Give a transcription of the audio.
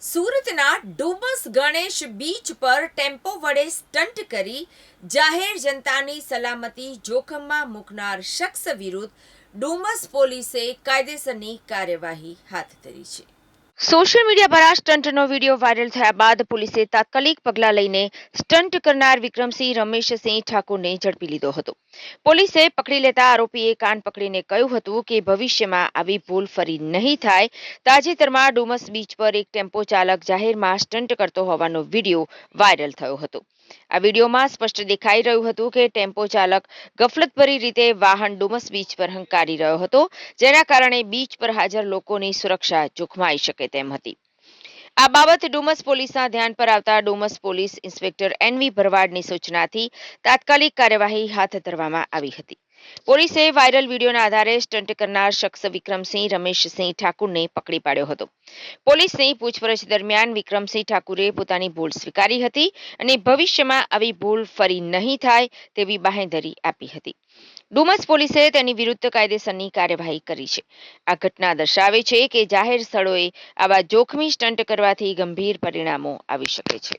સુરતના ડુમસ ગણેશ બીચ પર ટેમ્પો વડે સ્ટન્ટ કરી જાહેર જનતાની સલામતી જોખમમાં મૂકનાર શખ્સ વિરુદ્ધ ડુમસ પોલીસે કાયદેસરની કાર્યવાહી હાથ ધરી છે. સોશિયલ મીડિયા પર આ સ્ટંટનો વીડિયો વાયરલ થયા બાદ પોલીસે તાત્કાલિક પગલાં લઈને સ્ટંટ કરનાર વિક્રમસિંહ, રમેશસિંહ ઠાકુરને ઝડપી લીધો હતો. પોલીસે પકડી લેતા આરોપીએ કાન પકડીને કહ્યું હતું કે ભવિષ્યમાં આવી ભૂલ ફરી નહીં થાય. તાજેતરમાં ડુમસ બીચ પર એક ટેમ્પો ચાલક જાહેરમાં સ્ટંટ કરતો હોવાનો વીડિયો વાયરલ થયો હતો. આ વિડીયોમાં સ્પષ્ટ દેખાઈ રહ્યું હતું કે ટેમ્પો ચાલક ગફલતભરી રીતે વાહન ડુમસ બીચ પર હંકારી રહ્યો હતો, જેના કારણે બીચ પર હાજર લોકોની સુરક્ષા જોખમાઈ શકે તેમ હતી. આ બાબત ડુમસ પોલીસના ધ્યાન પર આવતા Dumas police inspector N V ભરવાડની સૂચનાથી તાત્કાલિક કાર્યવાહી હાથ ધરવામાં આવી હતી. પોલીસે વાયરલ વિડીયોના આધારે સ્ટંટ કરનાર શખ્સ વિક્રમસિંહ, રમેશસિંહ ઠાકુરને પકડી પાડ્યો હતો. પોલીસની પૂછપરછ દરમિયાન વિક્રમસિંહ ઠાકુરે પોતાની ભૂલ સ્વીકારી હતી અને ભવિષ્યમાં આવી ભૂલ ફરી નહીં થાય તેવી બાહેંધરી આપી હતી. ડુમસ પોલીસે તેની વિરુદ્ધ કાયદેસરની કાર્યવાહી કરી છે. આ ઘટના દર્શાવે છે કે જાહેર સ્થળોએ આવા જોખમી સ્ટંટ કરવાથી ગંભીર પરિણામો આવી શકે છે.